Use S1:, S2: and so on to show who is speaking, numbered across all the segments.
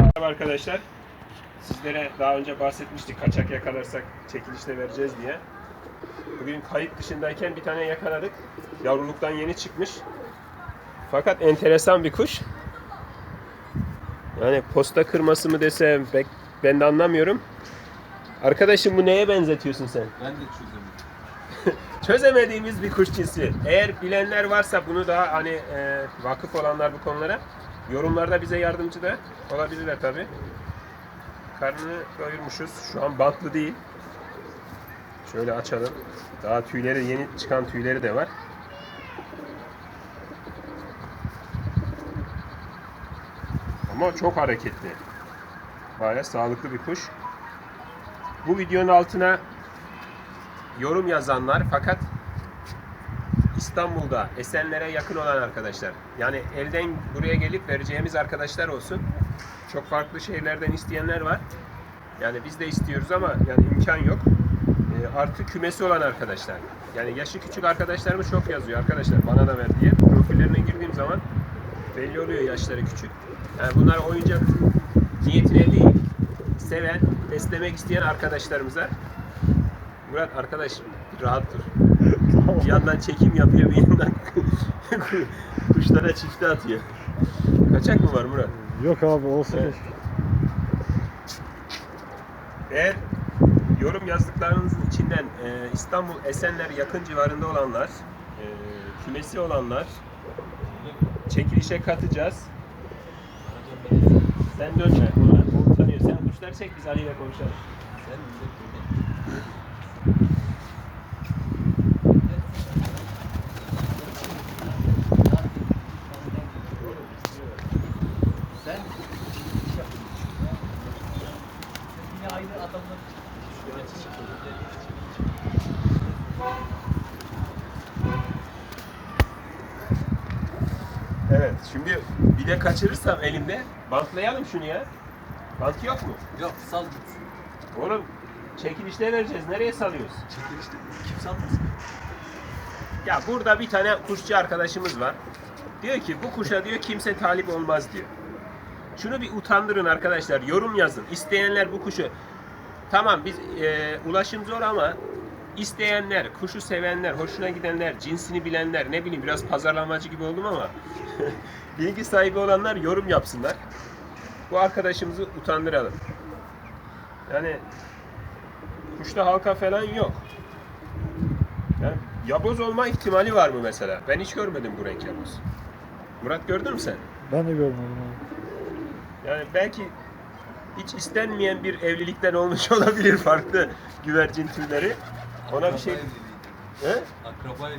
S1: Merhaba arkadaşlar. Sizlere daha önce bahsetmiştik kaçak yakalarsak çekilişte vereceğiz diye. Bugün kayıt dışındayken bir tane yakaladık. Yavruluktan yeni çıkmış. Fakat enteresan bir kuş. Yani posta kırması mı desem ben de anlamıyorum. Arkadaşım bu neye benzetiyorsun sen?
S2: Ben de çözemedim.
S1: Çözemediğimiz bir kuş cinsi. Eğer bilenler varsa bunu daha hani e, vakıf olanlar bu konulara yorumlarda bize yardımcı da olabilirler tabi. Karnını doyurmuşuz. Şu an bantlı değil. Şöyle açalım. Daha tüyleri yeni çıkan tüyleri de var. Ama çok hareketli. Bayağı sağlıklı bir kuş. Bu videonun altına yorum yazanlar fakat İstanbul'da Esenler'e yakın olan arkadaşlar. Yani elden buraya gelip vereceğimiz arkadaşlar olsun. Çok farklı şehirlerden isteyenler var. Yani biz de istiyoruz ama yani imkan yok. E, artı kümesi olan arkadaşlar. Yani yaşı küçük arkadaşlarımız çok yazıyor arkadaşlar bana da ver diye. Profillerine girdiğim zaman belli oluyor yaşları küçük. Yani bunlar oyuncak niyetine değil, seven, beslemek isteyen arkadaşlarımıza Murat arkadaş rahat dur. Bir yandan çekim yapıyor bir yandan kuşlara çifte atıyor. Kaçak mı var Murat?
S3: Yok abi olsun.
S1: Evet. Eğer yorum yazdıklarınızın içinden e, İstanbul Esenler yakın civarında olanlar, e, kümesi olanlar çekilişe katacağız. Sen dönme Murat. O utanıyor. Sen kuşları çek biz Ali ile konuşalım.
S2: Sen
S1: Evet. Şimdi bir de kaçırırsam elimde bantlayalım şunu ya. Bant yok mu?
S2: Yok sal gitsin.
S1: Oğlum çekilişte vereceğiz. Nereye salıyoruz?
S2: Çekilişte kim salmaz?
S1: Ya burada bir tane kuşçu arkadaşımız var. Diyor ki bu kuşa diyor kimse talip olmaz diyor. Şunu bir utandırın arkadaşlar. Yorum yazın. İsteyenler bu kuşu tamam biz e, ulaşım zor ama isteyenler, kuşu sevenler, hoşuna gidenler, cinsini bilenler, ne bileyim biraz pazarlamacı gibi oldum ama bilgi sahibi olanlar yorum yapsınlar. Bu arkadaşımızı utandıralım. Yani kuşta halka falan yok. Yani yaboz olma ihtimali var mı mesela? Ben hiç görmedim bu renk yaboz. Murat gördün mü sen?
S3: Ben de görmedim abi.
S1: Yani belki hiç istenmeyen bir evlilikten olmuş olabilir farklı güvercin türleri. Ona bir şey... He?
S2: Akraba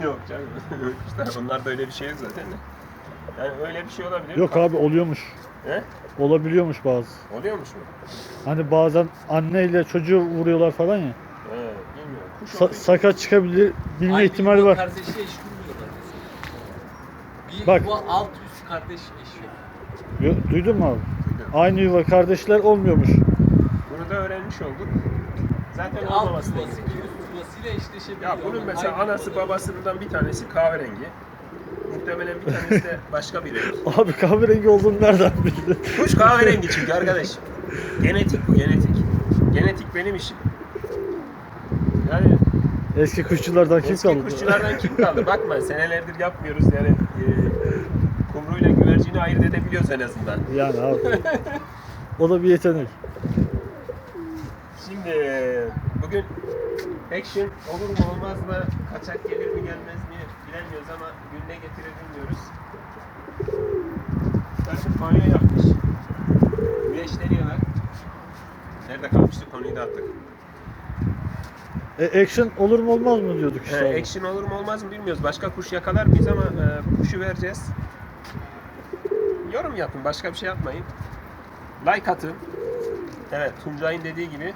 S1: yok canım. işte onlarda öyle bir şey yok zaten. Yani öyle bir şey olabilir.
S3: Yok abi oluyormuş.
S1: He?
S3: Olabiliyormuş bazı.
S1: Oluyormuş mu?
S3: Hani bazen anneyle çocuğu vuruyorlar falan ya.
S1: He, bilmiyorum. Kuş
S3: Sa- sakat çıkabilir bilme
S2: Aynı
S3: ihtimali var.
S2: Kardeşi eş kurmuyorlar. Bir
S3: Bak.
S2: yuva alt üst kardeş eşi.
S3: Yo- Duydun mu abi?
S1: Duydum.
S3: Aynı yuva kardeşler olmuyormuş.
S1: Bunu da öğrenmiş olduk. Zaten
S2: Alt
S1: olmaması da
S2: yuvası,
S1: gerekiyor.
S2: üst yuvasıyla eşleşebiliyor.
S1: Ya bunun
S2: Ama
S1: mesela
S2: aynı
S1: anası
S2: yuvada-
S1: babasından bir tanesi kahverengi. Muhtemelen bir tanesi de başka bir renk.
S3: Abi kahverengi olduğunu nereden bildin?
S1: Kuş kahverengi çünkü arkadaş. Genetik bu genetik. Genetik benim işim. Yani
S3: Eski kuşçulardan kim
S1: eski
S3: kaldı?
S1: kuşçulardan kim kaldı? Bakma senelerdir yapmıyoruz yani. E, kumruyla güvercini ayırt edebiliyoruz en azından.
S3: Yani abi. O da bir yetenek.
S1: Şimdi bugün action olur mu olmaz mı, kaçak gelir mi gelmez mi bilemiyoruz ama gününe getirir bilmiyoruz. Karşı banyo yapmış. Güneşleniyorlar. Nerede kalmıştık konuyu da attık.
S3: E, action olur mu olmaz mı diyorduk işte. Abi.
S1: action olur mu olmaz mı bilmiyoruz. Başka kuş yakalar mıyız ama e, kuşu vereceğiz. Yorum yapın, başka bir şey yapmayın. Like atın. Evet, Tuncay'ın dediği gibi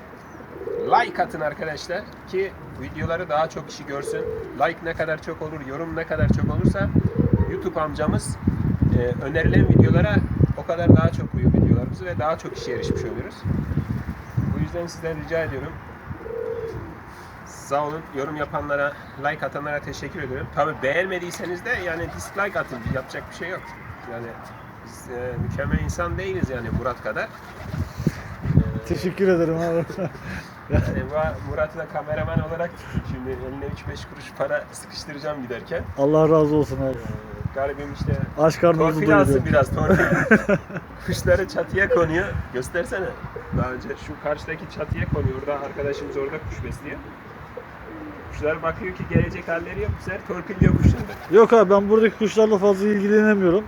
S1: like atın arkadaşlar ki videoları daha çok kişi görsün. Like ne kadar çok olur, yorum ne kadar çok olursa YouTube amcamız e, önerilen videolara o kadar daha çok koyuyor videolarımızı ve daha çok kişiye erişmiş oluyoruz. Bu yüzden sizden rica ediyorum. Sağ olun. Yorum yapanlara, like atanlara teşekkür ediyorum. Tabi beğenmediyseniz de yani dislike atın. Yapacak bir şey yok. Yani biz e, mükemmel insan değiliz yani Murat kadar.
S3: Teşekkür ederim abi.
S1: Yani Murat'ı da kameraman olarak tuttum. Şimdi eline 3-5 kuruş para sıkıştıracağım giderken.
S3: Allah razı olsun abi.
S1: E, garibim işte
S3: Aç karnımızı
S1: torpil alsın
S3: doyuruyor.
S1: biraz torpil. Kuşları çatıya konuyor. Göstersene. Daha önce şu karşıdaki çatıya konuyor. Orada arkadaşımız orada kuş besliyor. Kuşlar bakıyor ki gelecek halleri yok. Bu sefer torpilliyor kuşları.
S3: Yok abi ben buradaki kuşlarla fazla ilgilenemiyorum.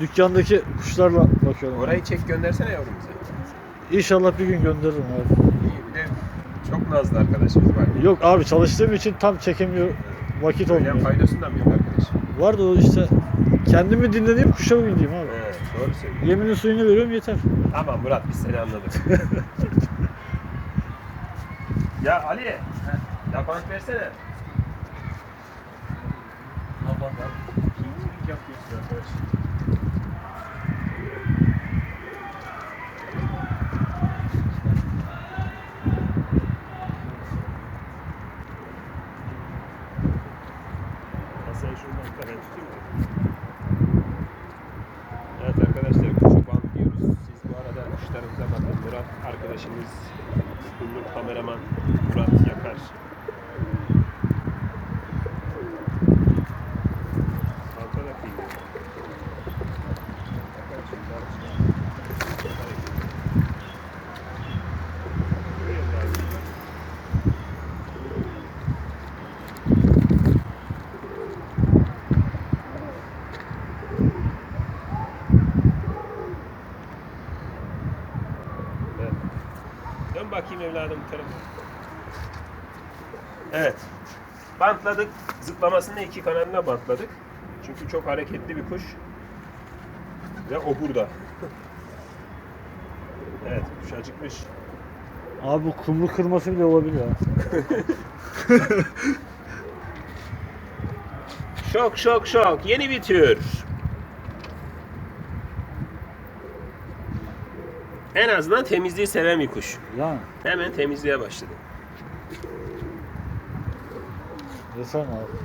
S3: Dükkandaki kuşlarla bakıyorum.
S1: Orayı çek göndersene yavrum bize.
S3: İnşallah bir gün gönderirim abi.
S1: Çok nazlı arkadaşımız var.
S3: Yok abi çalıştığım için tam çekemiyor. Vakit olmuyor.
S1: faydasından mı yok arkadaş?
S3: Var da o işte kendimi dinlediğim kuşa bindiğim abi.
S1: Evet, doğru söylüyorsun.
S3: Yeminin suyunu veriyorum yeter.
S1: Tamam Murat biz seni anladık. ya Ali, ya bant versene. Kimlik yapıyorsun arkadaş. Ya sen şundan bir tane tutayım mı? Evet arkadaşlar kuşu bantlıyoruz. Siz bu arada kuşlarımıza bakın. Murat arkadaşımız, ünlü kameraman Murat Yakar. Salça da kıyıyor. Yakar şimdi barışlar. Görüyor musun abi? Evet. Dön bakayım evladım bu tarafa. Evet. Bantladık. Zıplamasını iki kanadına bantladık. Çünkü çok hareketli bir kuş. Ve o burada. evet, kuş acıkmış.
S3: Abi bu kumru kırması bile olabilir ha.
S1: Şok şok şok. Yeni bir tür. En azından temizliği seven bir kuş.
S3: Yani.
S1: Hemen temizliğe başladı.
S3: Desem abi.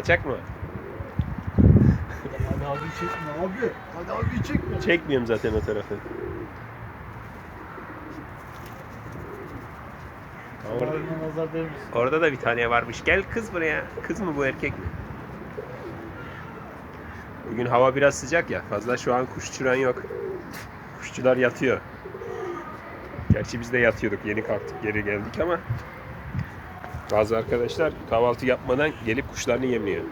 S1: Kaçak mı?
S3: Hadi abi çekme abi. Hadi abi çekme.
S1: Çekmiyorum zaten o tarafı. Orada,
S3: Orada nazar değmesin.
S1: orada da bir tane varmış. Gel kız buraya. Kız mı bu erkek mi? Bugün hava biraz sıcak ya. Fazla şu an kuş uçuran yok. Kuşçular yatıyor. Gerçi biz de yatıyorduk. Yeni kalktık geri geldik ama bazı arkadaşlar kahvaltı yapmadan gelip kuşlarını yemliyor.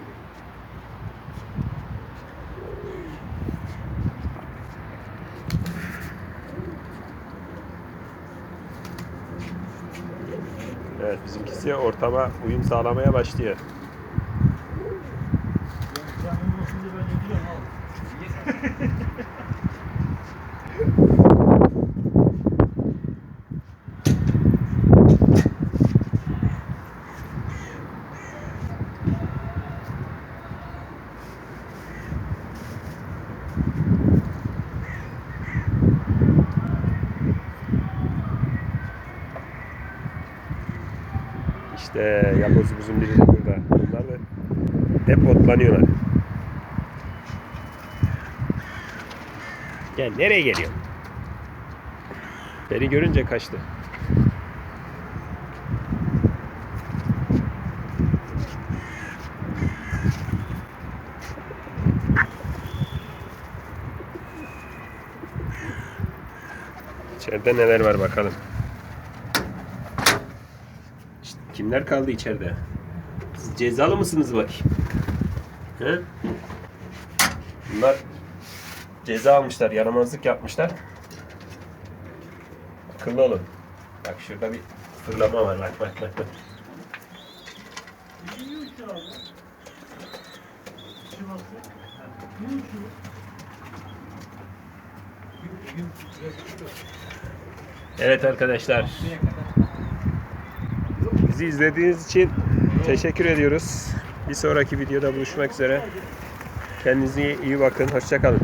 S1: Evet bizimkisi ortama uyum sağlamaya başlıyor.
S3: Sen olmasın diye ben gidiyorum abi.
S1: İşte yapozumuzun biri de burada. Bunlar da hep otlanıyorlar. Gel nereye geliyorsun? Beni görünce kaçtı. İçeride neler var bakalım. İşte kimler kaldı içeride? Siz cezalı mısınız bakayım? He? Bunlar ceza almışlar, yaramazlık yapmışlar. Akıllı olun. Bak şurada bir fırlama var. Bak bak bak. bak. Evet arkadaşlar. Bizi izlediğiniz için teşekkür ediyoruz. Bir sonraki videoda buluşmak üzere. Kendinize iyi bakın. Hoşçakalın.